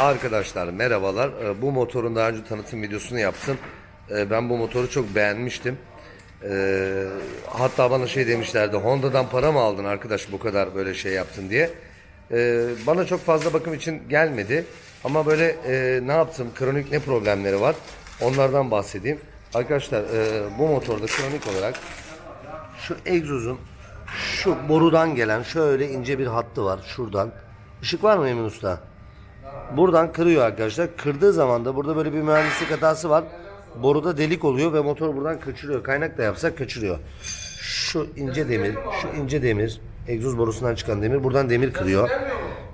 Arkadaşlar merhabalar. Ee, Bu motorun daha önce tanıtım videosunu yaptım. Ee, Ben bu motoru çok beğenmiştim. Ee, Hatta bana şey demişlerdi. Honda'dan para mı aldın arkadaş bu kadar böyle şey yaptın diye. Bana çok fazla bakım için gelmedi. Ama böyle e, ne yaptım? Kronik ne problemleri var? Onlardan bahsedeyim. Arkadaşlar e, bu motorda kronik olarak şu egzozun şu borudan gelen şöyle ince bir hattı var şuradan. Işık var mı Emin Usta? Buradan kırıyor arkadaşlar. Kırdığı zaman da burada böyle bir mühendislik hatası var. Boruda delik oluyor ve motor buradan kaçırıyor. Kaynak da yapsak kaçırıyor. Şu ince demir, şu ince demir, egzoz borusundan çıkan demir buradan demir kırıyor.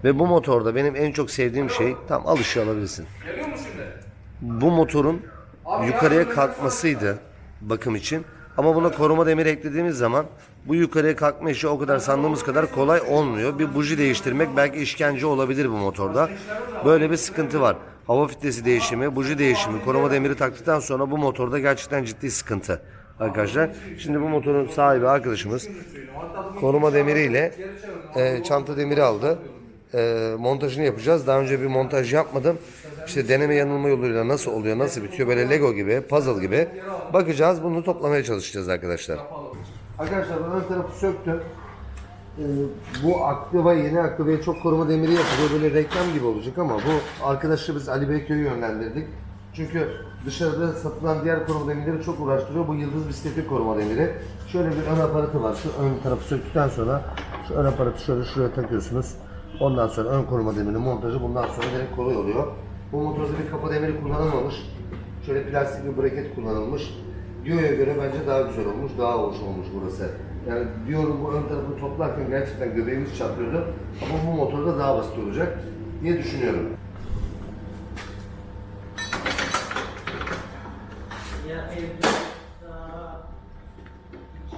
Ve bu motorda benim en çok sevdiğim şey tam alışıyor alabilirsin. Bu motorun yukarıya kalkmasıydı bakım için. Ama buna koruma demiri eklediğimiz zaman bu yukarıya kalkma işi o kadar sandığımız kadar kolay olmuyor. Bir buji değiştirmek belki işkence olabilir bu motorda. Böyle bir sıkıntı var. Hava filtresi değişimi, buji değişimi, koruma demiri taktıktan sonra bu motorda gerçekten ciddi sıkıntı arkadaşlar. Şimdi bu motorun sahibi arkadaşımız koruma demiriyle e, çanta demiri aldı. E, montajını yapacağız. Daha önce bir montaj yapmadım. İşte deneme yanılma yoluyla nasıl oluyor, nasıl bitiyor böyle Lego gibi, puzzle gibi bakacağız. Bunu toplamaya çalışacağız arkadaşlar. Arkadaşlar ön tarafı söktüm. Ee, bu aktiva yeni aktivaya çok koruma demiri yapılıyor. Böyle reklam gibi olacak ama bu arkadaşı biz Ali Beyköy'ü yönlendirdik. Çünkü dışarıda satılan diğer koruma demirleri çok uğraştırıyor. Bu yıldız bisikleti koruma demiri. Şöyle bir ön aparatı var. Şu ön tarafı söktükten sonra şu ön aparatı şöyle şuraya takıyorsunuz. Ondan sonra ön koruma demirinin montajı bundan sonra direkt kolay oluyor. Bu motorda bir kafa demiri kullanılmamış. Şöyle plastik bir braket kullanılmış. Dio'ya göre bence daha güzel olmuş, daha hoş olmuş burası. Yani Dio'nun bu ön tarafını toplarken gerçekten göbeğimiz çatlıyordu. Ama bu motorda daha basit olacak diye düşünüyorum. Ya evde daha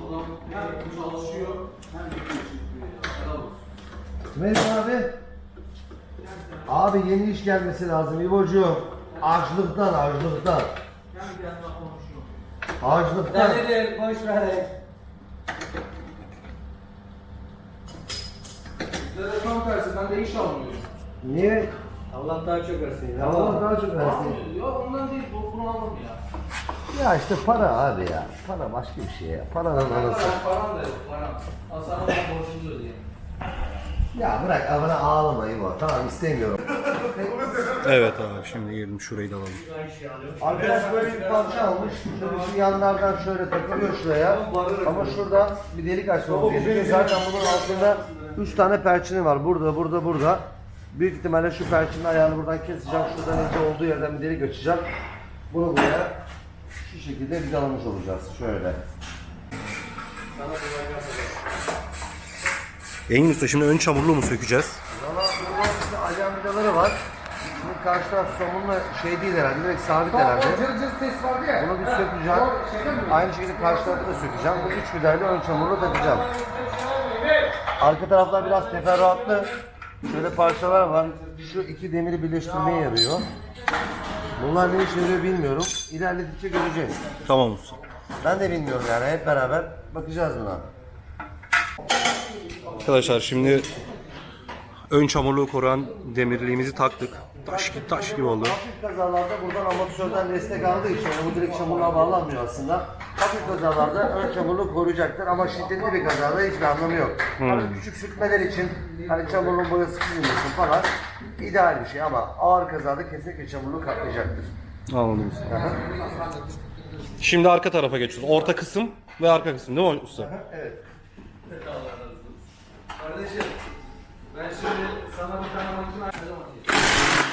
Adam her gün çalışıyor. Mehmet abi. Abi yeni iş gelmesi lazım İbocuğum. Açlıktan, açlıktan. Açlıktan. Nedir? Boş ver. Bizde de tam tersi. Ben de iş almıyorum. Niye? Allah daha çok versin ya. Allah daha çok versin. Ya ondan değil. Bu, bunu almam ya. Ya işte para abi ya. Para başka bir şey ya. Paranın anası. Param, param da yok. Param. Bana borcunu ödeyeyim. Ya bırak abone ağlama İbo. Tamam istemiyorum. Evet abi şimdi gelin şurayı da alalım. Arkadaş böyle bir parça almış. Şöyle şu yanlardan şöyle takılıyor şuraya. Ama şurada bir delik açmamız gerekiyor. Zaten bunun altında 3 tane perçini var. Burada, burada, burada. Büyük ihtimalle şu perçinin ayağını buradan keseceğim. Şuradan önce olduğu yerden bir delik açacağım. Bunu buraya şu şekilde vidalamış olacağız. Şöyle. Engin Usta şimdi ön çamurluğu mu sökeceğiz? Valla bunun işte ayağın vidaları var. Karşı taraf somunla şey değil herhalde. Direkt sabit herhalde. Cır cır ses vardı ya. Bunu bir sökeceğim. Aynı şekilde karşı tarafı da sökeceğim. Bu üç vidayla ön çamurlu takacağım. Arka taraflar biraz teferruatlı. Şöyle parçalar var. Şu iki demiri birleştirmeye yarıyor. Bunlar ne işe yarıyor bilmiyorum. İlerledikçe göreceğiz. Tamam usta. Ben de bilmiyorum yani hep beraber bakacağız buna. Arkadaşlar şimdi ön çamurluğu koruyan demirliğimizi taktık. Taş gibi taş gibi oldu. Hafif kazalarda buradan amortisörden destek aldığı için yani bu direkt çamurluğa bağlanmıyor aslında. Hafif kazalarda ön çamurluğu koruyacaktır ama şiddetli bir kazada hiçbir anlamı yok. Hani küçük sürtmeler için hani çamurluğun boyası çizilmesin falan ideal bir şey ama ağır kazada kesinlikle çamurluğu katlayacaktır. Anladım usta. Şimdi arka tarafa geçiyoruz. Orta kısım ve arka kısım değil mi usta? Kardeşim. Ben şimdi sana bir tane makine açacağım.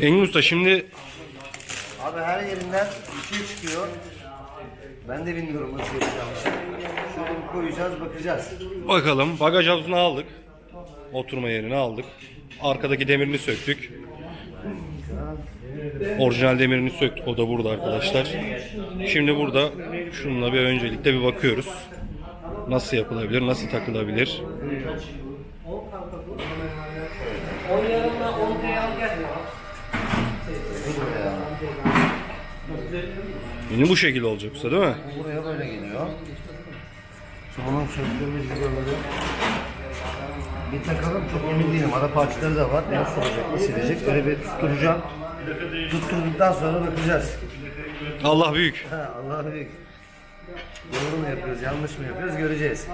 Engin Usta şimdi Abi her yerinden bir şey çıkıyor. Ben de bilmiyorum nasıl yapacağımı. Şöyle bir koyacağız bakacağız. bakalım bagaj havuzunu aldık. Oturma yerini aldık. Arkadaki demirini söktük. Orijinal demirini söktük. O da burada arkadaşlar. Şimdi burada şununla bir öncelikle bir bakıyoruz. Nasıl yapılabilir? Nasıl takılabilir? Yine bu şekilde olacak usta değil mi? Buraya böyle geliyor. Şimdi bunun söktüğümüz vidaları bir takalım çok emin değilim. Ara parçaları da var. Nasıl olacak, nasıl silecek? Öyle bir tutturacağım. Tutturduktan sonra bakacağız. Allah büyük. Ha, Allah büyük. Doğru mu yapıyoruz, yanlış mı yapıyoruz göreceğiz.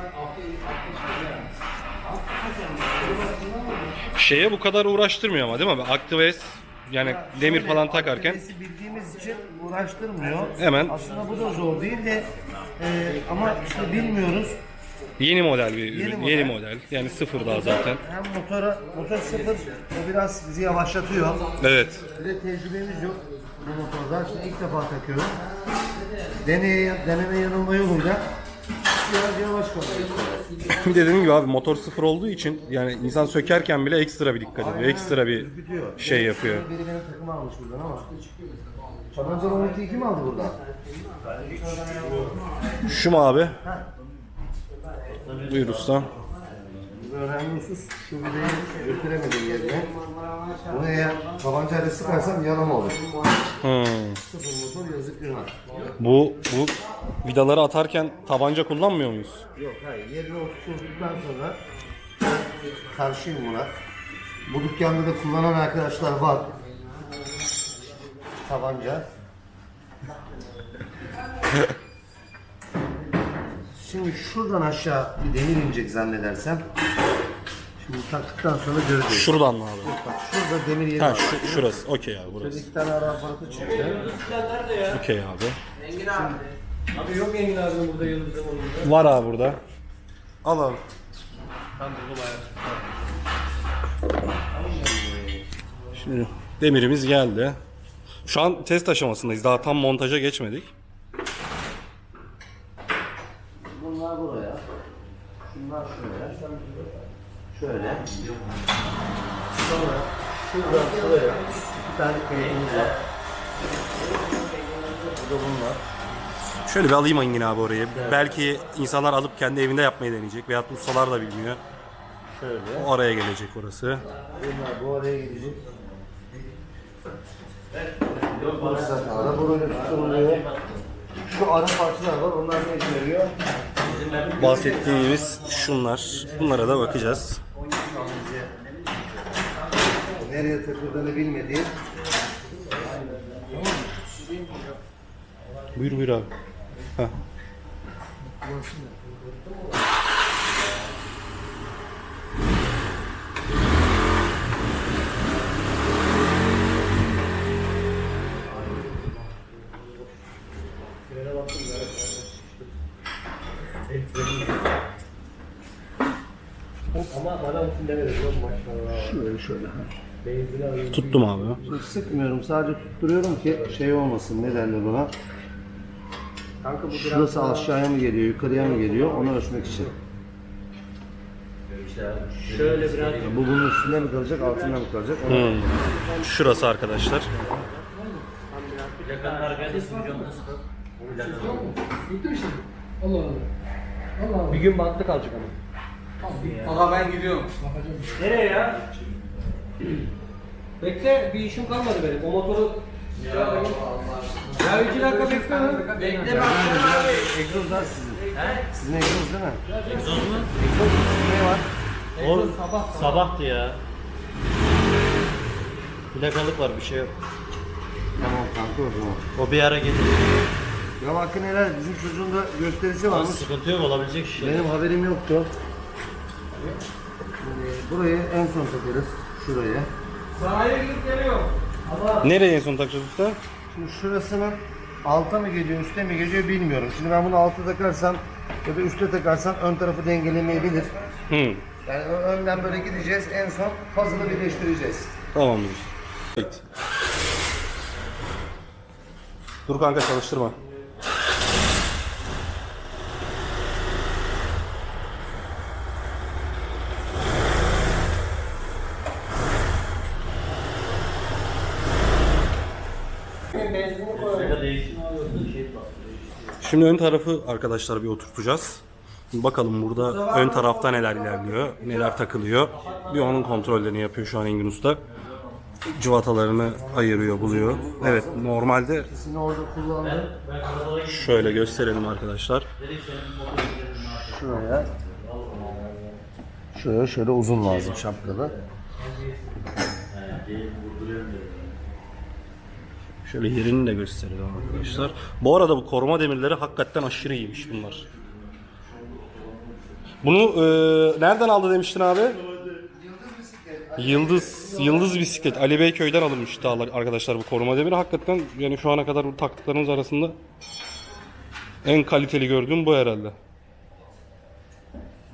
Şeye bu kadar uğraştırmıyor ama değil mi? Aktives yani demir falan takarken Aktivesi bildiğimiz için uğraştırmıyor. Hemen. Aslında bu da zor değil de e, ama işte bilmiyoruz. yeni model bir ürün. Yeni Yeni model. model. Yani sıfır daha zaten. Hem motora, motor sıfır, o biraz bizi yavaşlatıyor. Evet. Bir de tecrübemiz yok bu motorda. Şimdi ilk defa takıyorum. Deneye, deneme yanılma yoluyla biraz yavaş kalıyor. Bir de dediğim gibi abi motor sıfır olduğu için yani insan sökerken bile ekstra bir dikkat ediyor. Ekstra bir Ürkütüyor. şey yapıyor. Biri benim takımı almış buradan ama. Çabancar 12'yi kim aldı buradan? Şu mu abi? Buyur usta. Husus şu vidayı götüremedim yerine. Bunu eğer tabancayla sıkarsam yalama olur. Hmm. Sıfır motor yazık günah. Bu bu vidaları atarken tabanca kullanmıyor muyuz? Yok hayır yerine oturttuktan sonra karşıyım buna. Bu dükkanda da kullanan arkadaşlar var. Tabanca. Şimdi şuradan aşağı bir demir inecek zannedersem. Şimdi taktıktan sonra göreceğiz. Şuradan mı abi? Bak şurada demir yeri Ha var. şu, şurası. Okey abi Şöyle burası. iki tane ara aparatı çıktı. Okey abi. Engin abi. Abi yok Engin abi burada yıldızın olunca. Var abi burada. Al abi. Şimdi demirimiz geldi. Şu an test aşamasındayız. Daha tam montaja geçmedik. Bunlar buraya. Şunlar şuraya. Şöyle. Sonra şuradan şuraya bir tane kıyımız var. Bu da bunlar. Şöyle bir alayım Engin abi orayı. Belki insanlar alıp kendi evinde yapmayı deneyecek. Veyahut da ustalar da bilmiyor. Şöyle. O araya gelecek orası. Bunlar bu araya gidecek. Burası zaten ara. Bu böyle tutuluyor. Şu ara parçalar var. Onlar ne yarıyor? Bahsettiğimiz şunlar. Bunlara da bakacağız. Nereye takıldığını bilmediğim Buyur buyur abi. Heh. Ama bana olsun demedi. Yok maşallah. şöyle şöyle. Alıyorum. Tuttum abi. Şimdi sıkmıyorum. Sadece tutturuyorum ki şey olmasın. Ne derler buna? Kanka bu biraz Şurası aşağıya mı geliyor, yukarıya mı geliyor? Onu ölçmek için. şöyle biraz Bu bunun üstünde mi kalacak, altında mı kalacak? Onu Hmm. Şurası arkadaşlar. bir gün bantlı kalacak ama. Aga ben gidiyorum. Nereye ya? Bekle bir işim kalmadı benim. O motoru ya iki dakika bekle lan. Bekle egzozlar sizin. Sizin egzoz değil mi? Egzoz mu? Ne var? O sabahtı ya. Plakalık var bir şey yok. Tamam kanka o zaman. O bir ara gelir. Ya bakın neler, bizim çocuğun da gösterisi Ama varmış. sıkıntı yok olabilecek şey. Benim haberim yoktu. Şimdi burayı en son takarız. Şuraya. Sahaya gidip geliyorum. Nereye en son takacağız usta? Şimdi şurasının alta mı geliyor, üste mi geliyor bilmiyorum. Şimdi ben bunu alta takarsam ya da üste takarsam ön tarafı dengelemeyebilir. Hı. Yani ö- önden böyle gideceğiz. En son puzzle'ı birleştireceğiz. Tamamdır. Evet. Dur kanka çalıştırma. Benzinini koyalım. Ya değişim alıyorsun şey bastırıyor. Şimdi ön tarafı arkadaşlar bir oturtacağız. Bakalım burada ön tarafta neler ilerliyor, neler takılıyor. Bir onun kontrollerini yapıyor şu an Engin Usta. Cıvatalarını ayırıyor, buluyor. Evet, normalde şöyle gösterelim arkadaşlar. Şuraya. Şuraya şöyle uzun lazım şapkalı. Şöyle yerini de gösterelim arkadaşlar. Bu arada bu koruma demirleri hakikaten aşırı iyiymiş bunlar. Bunu e, nereden aldı demiştin abi? Yıldız Yıldız bisiklet Ali Beyköy'den alınmış daha arkadaşlar bu koruma demiri. Hakikaten yani şu ana kadar bu taktıklarımız arasında en kaliteli gördüğüm bu herhalde.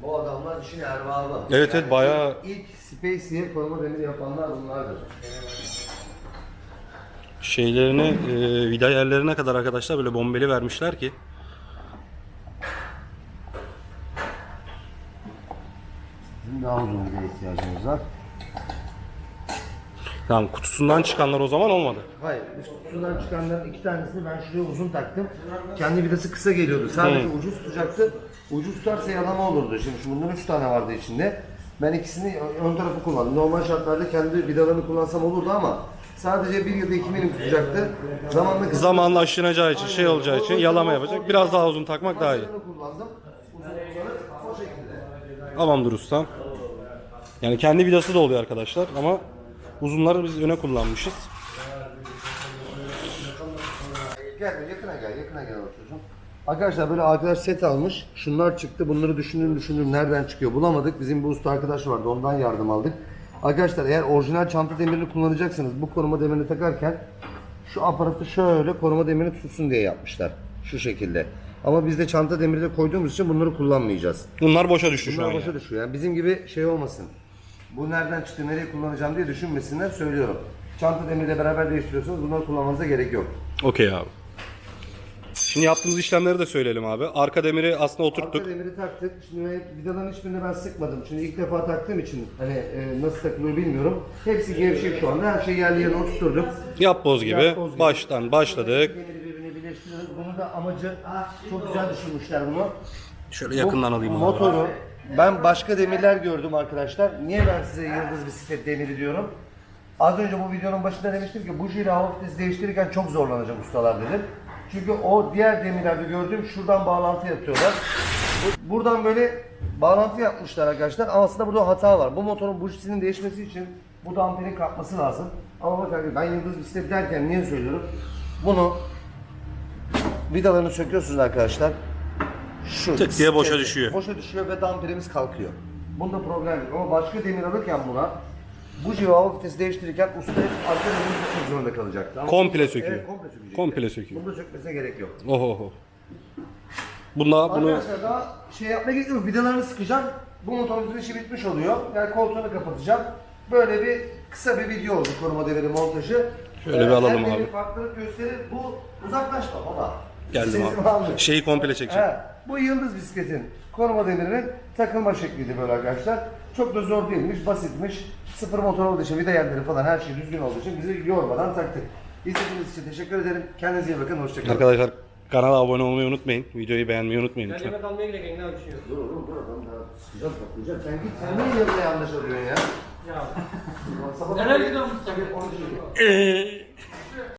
Bu adamlar işin erbabı. Evet, evet, bayağı- ilk Space'ye koruma demiri yapanlar bunlardır. Şeylerine e, vida yerlerine kadar arkadaşlar böyle bombeli vermişler ki. Bizim daha uzun bir ihtiyacımız var. Tamam kutusundan çıkanlar o zaman olmadı. Hayır, üst kutusundan çıkanların iki tanesini ben şuraya uzun taktım. Kendi vidası kısa geliyordu. Sadece ucuz tutacaktı. Ucuz tutarsa yalama olurdu. Şimdi şu bunların üç tane vardı içinde. Ben ikisini ön tarafı kullandım. Normal şartlarda kendi vidalarını kullansam olurdu ama sadece bir ya da iki milim tutacaktı. Zamanla kısa Zamanla aşınacağı için şey olacağı için yalama yapacak. Biraz daha uzun takmak daha iyi. Kullandım. O şekilde. Tamamdır ustam. Yani kendi vidası da oluyor arkadaşlar ama uzunları biz öne kullanmışız. Gel yakına gel, yakına gel çocuğum. Arkadaşlar böyle arkadaş set almış. Şunlar çıktı. Bunları düşündüm düşündüm nereden çıkıyor bulamadık. Bizim bu usta arkadaş vardı ondan yardım aldık. Arkadaşlar eğer orijinal çanta demirini kullanacaksanız bu koruma demirini takarken şu aparatı şöyle koruma demirini tutsun diye yapmışlar. Şu şekilde. Ama biz de çanta demiri de koyduğumuz için bunları kullanmayacağız. Bunlar boşa düştü şu Bunlar an. başa düşüyor. Yani bizim gibi şey olmasın. Bu nereden çıktı, nereye kullanacağım diye düşünmesinler söylüyorum. Çanta demiriyle beraber değiştiriyorsunuz. Bunları kullanmanıza gerek yok. Okey abi. Şimdi yaptığımız işlemleri de söyleyelim abi. Arka demiri aslında oturttuk. Arka demiri taktık. Şimdi vidaların hiçbirini ben sıkmadım. Şimdi ilk defa taktığım için hani e, nasıl takılıyor bilmiyorum. Hepsi gevşek şu anda. Her şeyi yerli yerine oturtturduk. Yap boz gibi. Yapboz gibi. Baştan başladık. Demiri birbirine birleştiriyoruz. Bunun da amacı çok güzel düşünmüşler bunu. Şöyle yakından alayım Bu abi. Motoru ben başka demirler gördüm arkadaşlar. Niye ben size yıldız bisiklet demiri diyorum? Az önce bu videonun başında demiştim ki bu jiri hava filtresi değiştirirken çok zorlanacak ustalar dedim. Çünkü o diğer demirlerde gördüğüm şuradan bağlantı yapıyorlar. Bu- Buradan böyle bağlantı yapmışlar arkadaşlar ama aslında burada hata var. Bu motorun bujisinin değişmesi için bu damperin kalkması lazım. Ama bakın ben yıldız bisiklet derken niye söylüyorum? Bunu vidalarını söküyorsunuz arkadaşlar. Şu Tık diye boşa düşüyor. Boşa düşüyor ve damperimiz kalkıyor. Bunda problem yok ama başka demir alırken buna bu civa hava vitesi değiştirirken usta hep arka demiri tutmak zorunda kalacaktı. Ama- Komple söküyor. Evet komple sökecek. Komple söküyor. Bunda sökmesine gerek yok. Oho oho. Bunda bunu Arkadaşlar daha şey yapmaya gerek yok. Vidalarını sıkacağım. Bu motorumuzun işi bitmiş oluyor. Yani koltuğunu kapatacağım. Böyle bir kısa bir video oldu koruma demiri montajı. Şöyle bir Ee, alalım abi. farklılık gösterir. Bu uzaklaşma baba. geldim Sesimi abi. aldım. Şeyi komple çekeceğim. He, bu yıldız bisikletin koruma demirinin takılma şekliydi böyle arkadaşlar. Çok da zor değilmiş, basitmiş. Sıfır motor olduğu için, vida yerleri falan her şey düzgün olduğu için bizi yormadan taktık. İzlediğiniz için teşekkür ederim. Kendinize iyi bakın, hoşçakalın. Arkadaşlar kanala abone olmayı unutmayın. Videoyu beğenmeyi unutmayın Ben lütfen. yemek almaya giderken ne düşünüyorsun? Dur oğlum dur adam daha sıkacağız bakacağız. Sen git sen niye yanına yanlış arıyorsun ya? Ya. Nereye gidiyorsun konuşuyor.